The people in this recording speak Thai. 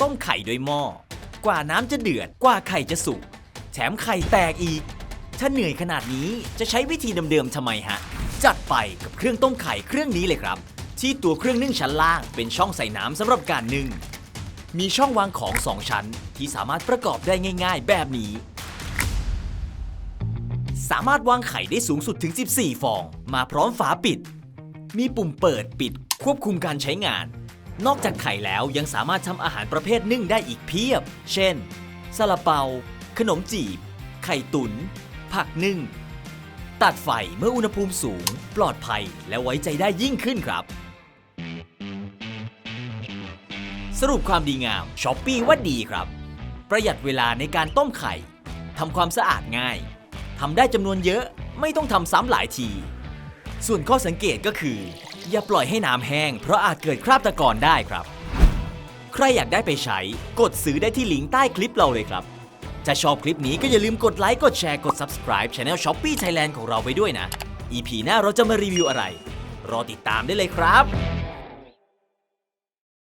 ต้มไข่ด้วยหม้อ กว่าน้ำจะเดือด กว่าไข่จะสุก แถมไข่แตกอีก ถ้าเหนื่อยขนาดนี้จะใช้วิธีเดิมๆทำไมฮะ จัดไปกับเครื่องต้มไข่เครื่องนี้เลยครับ ที่ตัวเครื่องนึ่งชั้นล่างเป็นช่องใส่น้ำสำหรับการนึ่ง มีช่องวางของ2ชั้นที่สามารถประกอบได้ง่าย ๆ แบบนี้สามารถวางไข่ได้สูงสุดถึง 14 ฟอง มาพร้อมฝาปิด มีปุ่มเปิดปิดควบคุมการใช้งาน นอกจากไข่แล้วยังสามารถทำอาหารประเภทนึ่งได้อีกเพียบ เช่นซาลาเปา ขนมจีบ ไข่ตุนผักนึ่ง ตัดไฟเมื่ออุณหภูมิสูง ปลอดภัยและไว้ใจได้ยิ่งขึ้นครับ สรุปความดีงามช้อปปี้ว่าดีครับ ประหยัดเวลาในการต้มไข่ทำความสะอาดง่ายทำได้จำนวนเยอะไม่ต้องทำซ้ำหลายที ส่วนข้อสังเกตก็คือ อย่าปล่อยให้น้ำแห้ง เพราะอาจเกิดคราบตะกอนได้ครับ ใครอยากได้ไปใช้ กดซื้อได้ที่ลิงก์ใต้คลิปเราเลยครับ ถ้าชอบคลิปนี้ก็อย่าลืมกดไลค์กดแชร์กด subscribe Channel Shopee Thailand ของเราไปด้วยนะ EP หน้าเราจะมารีวิวอะไร รอติดตามได้เลยครับ